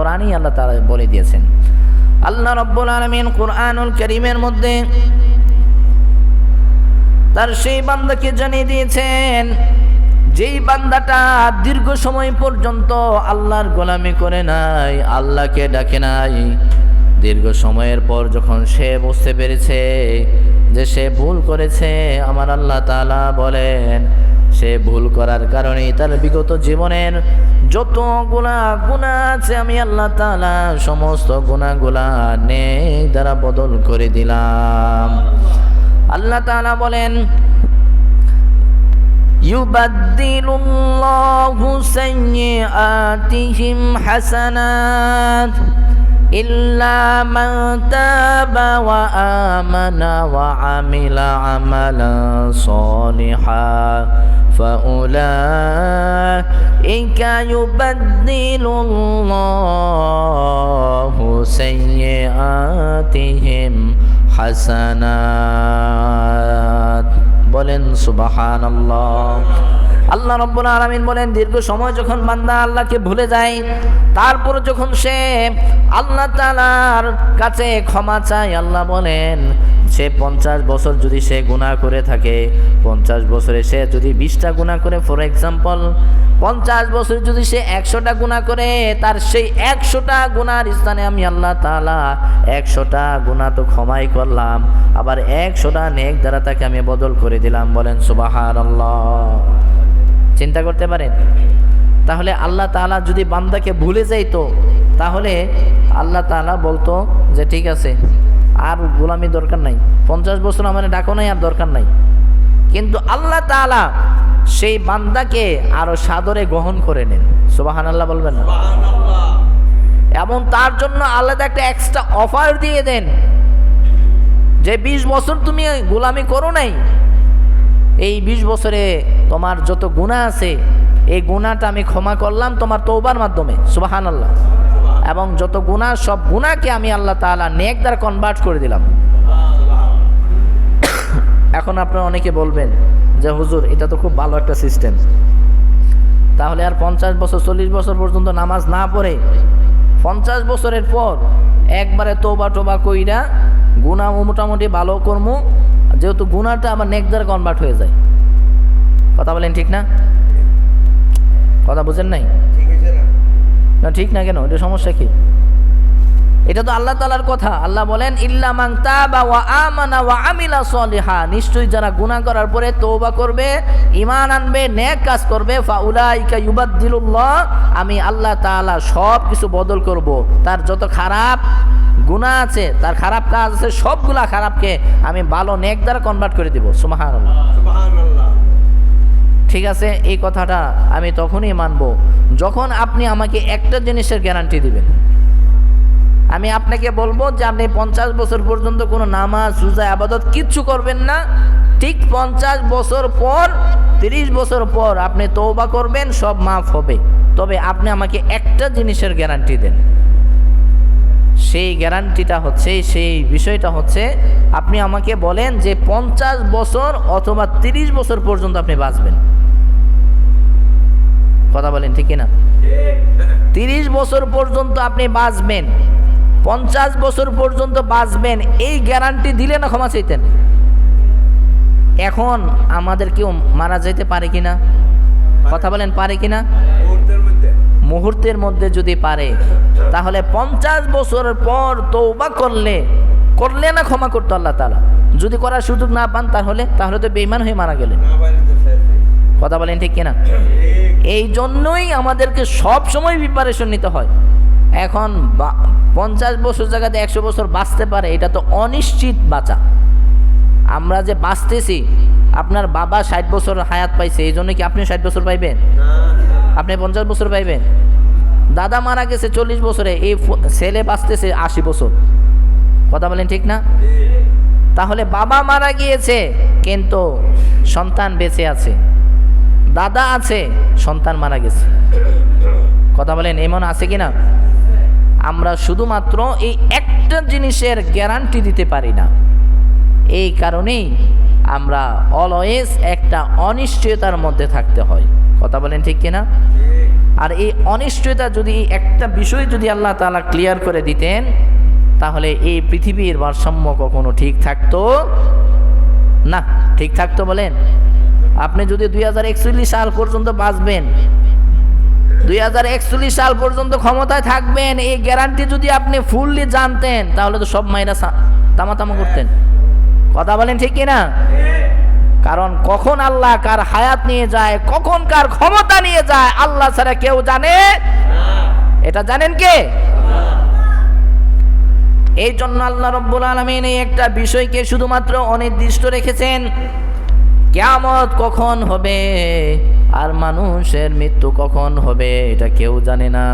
কোরআনই আল্লাহ তারা বলে দিয়েছেন। আল্লাহ রব্বুল আলমিন কোরআনুল করিমের মধ্যে তার সেই বান্দাকে জানিয়ে দিয়েছেন, যেই বান্দাটা দীর্ঘ সময় পর্যন্ত আল্লাহর গোলামি করে নাই, আল্লাহকে ডাকে নাই, দীর্ঘ সময়ের পর যখন সে বুঝতে পেরেছে যে সে ভুল করেছে, আমার আল্লাহ তাআলা বলেন সে ভুল করার কারণেই তার বিগত জীবনের যত গুণা গুণা আছে আমি আল্লাহ তাআলা সমস্ত গুণাগুলা নেক দ্বারা বদল করে দিলাম আল্লাহ তাআলা বলেন يبدل الله سيئاتهم حسنات إلا من تاب وآمن وعمل عملا صالحا فأولئك يبدل الله سيئاتهم حسنات বলেন সুবাহান আল্লাহ রব্বুল আলমিন বলেন, দীর্ঘ সময় যখন বান্দা আল্লাহকে ভুলে যায়, তারপর যখন সে আল্লাহ তালার কাছে ক্ষমা চায়, আল্লাহ বলেন, সে পঞ্চাশ বছর যদি সে গুণা করে থাকে, পঞ্চাশ বছরে সে যদি বিশটা গুণা করে ফর এক্সাম্পল পঞ্চাশ বছর যদি সে একশোটা গুণা করে, তার সেই একশোটা গুণার স্থানে আমি আল্লাহ তালা একশোটা গুণা তো ক্ষমাই করলাম, আবার একশোটা নেক দ্বারা তাকে আমি বদল করে দিলাম, বলেন সুবাহার আল্লাহ চিন্তা করতে পারেন? তাহলে আল্লাহ তালা যদি বান্দাকে ভুলে যাইতো তাহলে আল্লাহ তালা বলতো যে ঠিক আছে আর গোলামি দরকার নাই। পঞ্চাশ বছর আমার ডাকো নাই আর দরকার নাই। কিন্তু আল্লাহ তালা সেই বান্দাকে আরও সাদরে গ্রহণ করে নেন। সুবাহান আল্লাহ বলবেন না? এবং তার জন্য আলাদা একটা এক্সট্রা অফার দিয়ে দেন। যে বিশ বছর তুমি গোলামি করো নাই এই বিশ বছরে তোমার যত গুণা আছে, এই গুণাটা আমি ক্ষমা করলাম তোমার তৌবার মাধ্যমে সুবাহান আল্লাহ এবং যত গুণা, সব গুণাকে আমি আল্লাহ তালা নেক দ্বারা কনভার্ট করে দিলাম। এখন আপনারা অনেকে বলবেন যে, হুজুর, এটা তো খুব ভালো একটা সিস্টেম তাহলে আর পঞ্চাশ বছর, চল্লিশ বছর পর্যন্ত নামাজ না পড়ে, পঞ্চাশ বছরের পর একবারে তোবা টোবা কইরা গুণা মোটামুটি ভালো কর্ম যেহেতু গুণাটা আমার নেকদার কনভার্ট হয়ে যায়। কথা বলেন ঠিক না? কথা বুঝেন নাই? না। ঠিক না কেন? এটা সমস্যা কি? এটা তো আল্লাহ তালার কথা। আল্লাহ বলেন ইল্লা তাবা ওয়া আমানা ওয়া আমিলা সলিহা। নিশ্চয়ই যারা গুনাহ করার পরে তওবা করবে ঈমান আনবে নেক কাজ করবে ফাউলাইকা ইউবাদদিলুল্লাহ আমি আল্লাহ তাআলা সব কিছু বদল করব। তার যত খারাপ গুনাহ আছে তার খারাপ কাজ আছে সবগুলা খারাপকে আমি ভালো নেক দ্বারা কনভার্ট করে দিব। সুবহানাল্লাহ। ঠিক আছে? এই কথাটা আমি তখনই মানব যখন আপনি আমাকে একটা জিনিসের গ্যারান্টি দিবেন। আমি আপনাকে বলব যে আপনি পঞ্চাশ বছর পর্যন্ত কোনো নামাজ রোজা আবাদত কিচ্ছু করবেন না। ঠিক পঞ্চাশ বছর পর তিরিশ বছর পর আপনি তৌবা করবেন সব মাফ হবে। তবে আপনি আমাকে একটা জিনিসের গ্যারান্টি দেন। সেই গ্যারান্টিটা হচ্ছে, সেই বিষয়টা হচ্ছে, আপনি আমাকে বলেন যে পঞ্চাশ বছর অথবা তিরিশ বছর পর্যন্ত আপনি বাঁচবেন। কথা বলেন, ঠিক না তিরিশ বছর পর্যন্ত আপনি বাঁচবেন, পঞ্চাশ বছর পর্যন্ত বাঁচবেন, এই গ্যারান্টি দিলে না ক্ষমা চাইতেন? এখন আমাদের কেউ মারা যেতে পারে কিনা? কথা বলেন, পারে কিনা? মুহূর্তের মধ্যে যদি পারে তাহলে পঞ্চাশ বছরের পর তৌবা করলে করলে না ক্ষমা করতো আল্লাহ তালা যদি করার সুযোগ না পান তাহলে তাহলে তো বেইমান হয়ে মারা গেলেন। কথা বলেন ঠিক কিনা? এই জন্যই আমাদেরকে সব সময় প্রিপারেশন নিতে হয়। এখন পঞ্চাশ বছর জায়গাতে একশো বছর বাঁচতে পারে এটা তো অনিশ্চিত বাঁচা। আমরা যে বাঁচতেছি আপনার বাবা ষাট বছর হায়াত পাইছে এই জন্য কি আপনি ষাট বছর পাইবেন? আপনি পঞ্চাশ বছর পাইবেন। দাদা মারা গেছে চল্লিশ বছরে, এই ছেলে বাঁচতেছে আশি বছর। কথা বলেন ঠিক না? তাহলে বাবা মারা গিয়েছে, কিন্তু সন্তান বেঁচে আছে। দাদা আছে, সন্তান মারা গেছে। কথা বলেন, এমন আছে কি না আমরা শুধুমাত্র এই একটা জিনিসের গ্যারান্টি দিতে পারি না। এই কারণেই আমরা অলওয়েজ একটা অনিশ্চয়তার মধ্যে থাকতে হয়। কথা বলেন ঠিক কিনা? আর এই অনিশ্চয়তা যদি একটা বিষয় যদি আল্লাহ তাআলা ক্লিয়ার করে দিতেন, তাহলে এই পৃথিবীর ভারসাম্য কখনো ঠিক থাকতো না। ঠিক থাকতো বলেন? আপনি যদি দুই হাজার একচল্লিশ সাল পর্যন্ত বাঁচবেন, দুই হাজার একচল্লিশ সাল পর্যন্ত ক্ষমতায় থাকবেন, এই গ্যারান্টি যদি আপনি ফুললি জানতেন, তাহলে তো সব মায়েরা সা- তামাতামা করতেন। কথা বলেন ঠিক কিনা? কারণ কখন আল্লাহ কার হায়াত নিয়ে যায়, কখন কার ক্ষমতা নিয়ে যায়, আল্লাহ ছাড়া কেউ জানে এটা জানেন কে? এই জন্য আল্লাহ রব্বুল আলমিন এই একটা বিষয়কে শুধুমাত্র অনির্দিষ্ট রেখেছেন। কেয়ামত কখন হবে? আর মানুষের মৃত্যু কখন হবে? এটা কেউ জানে না।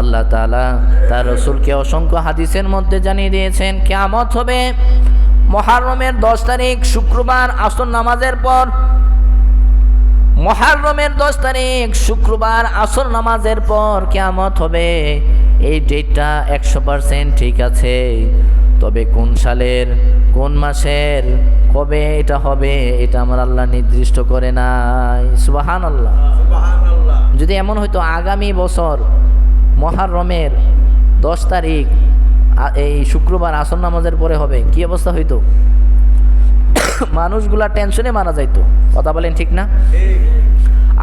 আল্লাহ তাআলা তার রসুলকে অসংখ্য হাদিসের মধ্যে জানিয়ে দিয়েছেন, কেয়ামত হবে। মহারমের দশ তারিখ শুক্রবার আসর নামাজের পর মহারমের দশ তারিখ শুক্রবার আসর নামাজের পর কেয়ামত হবে। এই ডেটটা একশো পার্সেন্ট ঠিক আছে। তবে কোন সালের কোন মাসের কবে এটা হবে এটা আমার আল্লাহ নির্দিষ্ট করে নাই। সুবাহান আল্লাহ যদি এমন হয়তো আগামী বছর মহারমের দশ তারিখ এই শুক্রবার আসর নামাজের পরে হবে। কি অবস্থা হইতো? মানুষগুলা টেনশনে মারা যাইতো। কথা বলেন ঠিক না?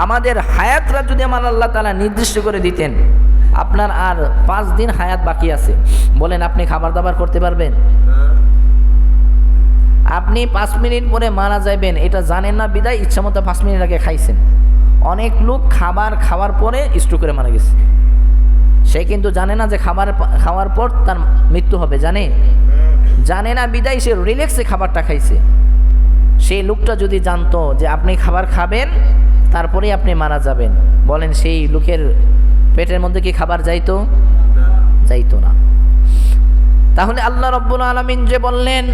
আমাদের হায়াতরা যদি আমার আল্লাহ তালা নির্দিষ্ট করে দিতেন, আপনার আর পাঁচ দিন হায়াত বাকি আছে। বলেন, আপনি খাবার দাবার করতে পারবেন? আপনি পাঁচ মিনিট পরে মারা যাবেন এটা জানেন না, বিদায়, ইচ্ছা মতো পাঁচ মিনিট আগে খাইছেন। অনেক লোক খাবার খাওয়ার পরে স্ট্রোক করে মারা গেছে। সে কিন্তু জানে না যে খাবার খাওয়ার পর তার মৃত্যু হবে, জানে? জানে না, বিদায়, সে রিল্যাক্সে খাবারটা খাইছে। সেই লোকটা যদি জানতো যে আপনি খাবার খাবেন তারপরেই আপনি মারা যাবেন। বলেন, সেই লোকের পেটের মধ্যে কি খাবার যাইতো? যাইতো না। তাহলে আল্লাহ রব্বুল আলমিন যে বললেন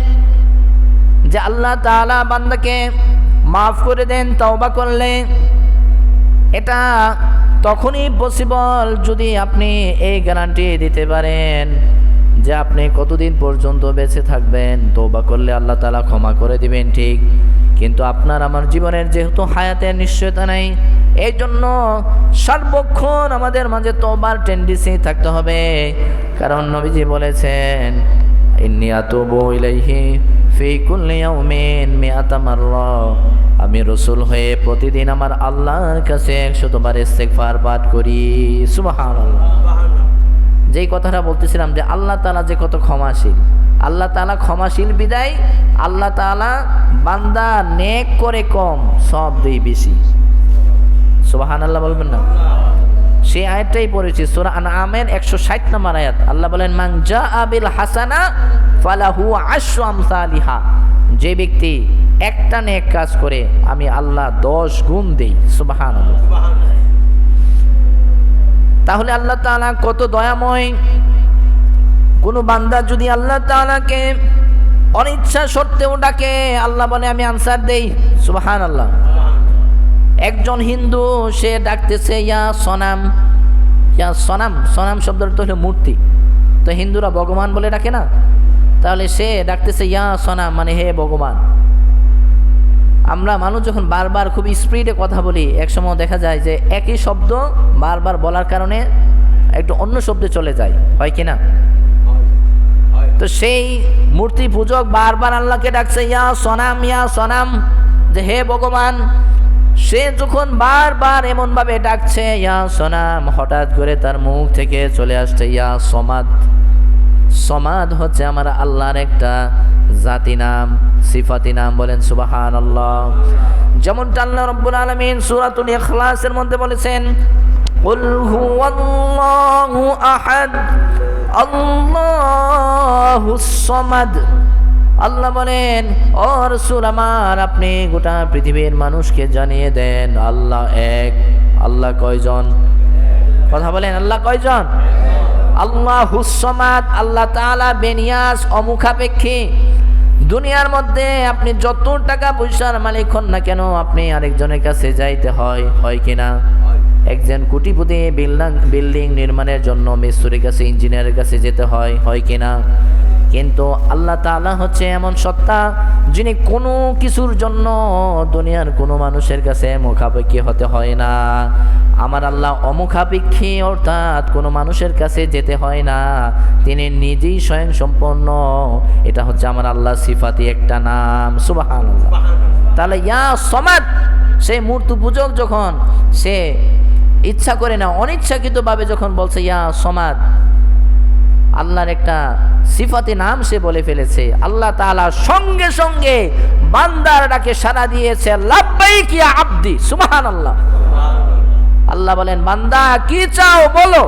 যে আল্লাহ তাআলা বান্দাকে মাফ করে দেন, তওবা করলে, এটা তখনই পসিবল যদি আপনি এই গ্যারান্টি দিতে পারেন যে আপনি কতদিন পর্যন্ত বেঁচে থাকবেন। তওবা করলে আল্লাহ তালা ক্ষমা করে দিবেন, ঠিক? কিন্তু আপনার আমার জীবনের যেহেতু হায়াতের নিশ্চয়তা নেই এই জন্য সর্বক্ষণ আমাদের মাঝে তোবার টেন্ডেন্সি থাকতে হবে। কারণ নবীজি বলেছেন, ইন্নি আতুবু ইলাইহি ফি কুল্লি ইয়াউমিন মিআতা মাররা। আমি রসুল হয়ে প্রতিদিন আমার আল্লাহর কাছে একশো একশতবার ইস্তেগফার পাঠ করি। সুবহানাল্লাহ। যেই কথাটা বলতেছিলাম যে আল্লাহ তাআলা যে কত ক্ষমাশীল। আল্লাহ তাআলা ক্ষমাশীল বিদায়, আল্লাহ তাআলা বান্দা নেক করে কম, সব দুই বেশি। সুবহানাল্লাহ বলবেন না? সেই আয়াতটাই পড়েছি, সূরা আনআমের 160 নম্বর আয়াত। আল্লাহ বলেন, মান আবিল হাসানা ফালাহু আশরু আমসালিহা। যে ব্যক্তি একটা নেক কাজ করে আমি আল্লাহ দশ গুণ দেই সুবাহান তাহলে আল্লাহ তাআলা কত দয়াময়। কোনো বান্দা যদি আল্লাহ তাআলাকে অনিচ্ছা সত্ত্বেও ডাকে, আল্লাহ বলে, আমি আনসার দেই। সুবাহান আল্লাহ একজন হিন্দু, সে ডাকতেছে, ইয়া সনাম। ইয়া সনাম সনাম শব্দটা হলো মূর্তি। তো হিন্দুরা ভগবান বলে ডাকে না? তাহলে সে ডাকতেছে, ইয়া সনাম মানে হে ভগবান। আমরা মানুষ যখন বারবার খুব স্পিডে কথা বলি একসময় দেখা যায় যে একই শব্দ বারবার বলার কারণে একটু অন্য শব্দে চলে যায় হয় কি না? তো সেই মূর্তি পূজক বারবার আল্লাহকে ডাকছে ইয়া সনাম ইয়া সনাম। যে হে ভগবান সে যখন বারবার এমনভাবে ডাকছে ইয়া সনাম হঠাৎ করে তার মুখ থেকে চলে আসছে ইয়া সমাদ। সমাদ হচ্ছে আমার আল্লাহর একটা জাতি নাম সিফাতি নাম বলেন সুবাহান আল্লাহ যেমনটা আল্লাহ রব্বুল আলমিন সুরাতুল ইখলাসের মধ্যে বলেছেন قل هو الله أحد الله الصمد আল্লাহ বলেন ও রসুল আমার আপনি গোটা পৃথিবীর মানুষকে জানিয়ে দেন আল্লাহ এক আল্লাহ কয়জন কথা বলেন আল্লাহ কয়জন আল্লাহ হুসমাদ আল্লাহ তাআলা বেনিয়াস অমুখাপেক্ষী দুনিয়ার মধ্যে আপনি যত টাকা পয়সার মালিক হন না কেন, আপনি আরেকজনের কাছে যাইতে হয় হয় কিনা? একজন কোটিপতি বিল্ডিং বিল্ডিং নির্মাণের জন্য মিস্ত্রির কাছে, ইঞ্জিনিয়ারের কাছে যেতে হয় হয় কিনা? কিন্তু আল্লাহ তাআলা হচ্ছে এমন সত্তা যিনি কোনো কিছুর জন্য দুনিয়ার কোনো মানুষের কাছে মুখাপেক্ষী হতে হয় না। আমার আল্লাহ অমুখাপেক্ষী অর্থাৎ কোনো মানুষের কাছে যেতে হয় না। তিনি নিজেই স্বয়ং সম্পন্ন এটা হচ্ছে আমার আল্লাহ সিফাতি একটা নাম। সুবাহান তাহলে ইয়া সমাদ, সেই মূর্তি পূজক যখন সে ইচ্ছা করে না, অনিচ্ছাকৃতভাবে যখন বলছে, ইয়া সমাদ, আল্লাহর একটা সিফাতি নাম সে বলে ফেলেছে। আল্লাহ তালা সঙ্গে সঙ্গে বান্দার ডাকে সাড়া দিয়েছে ইয়া আব্দি সুবহানাল্লাহ। আল্লাহ বলেন, বান্দা, কি চাও বলো?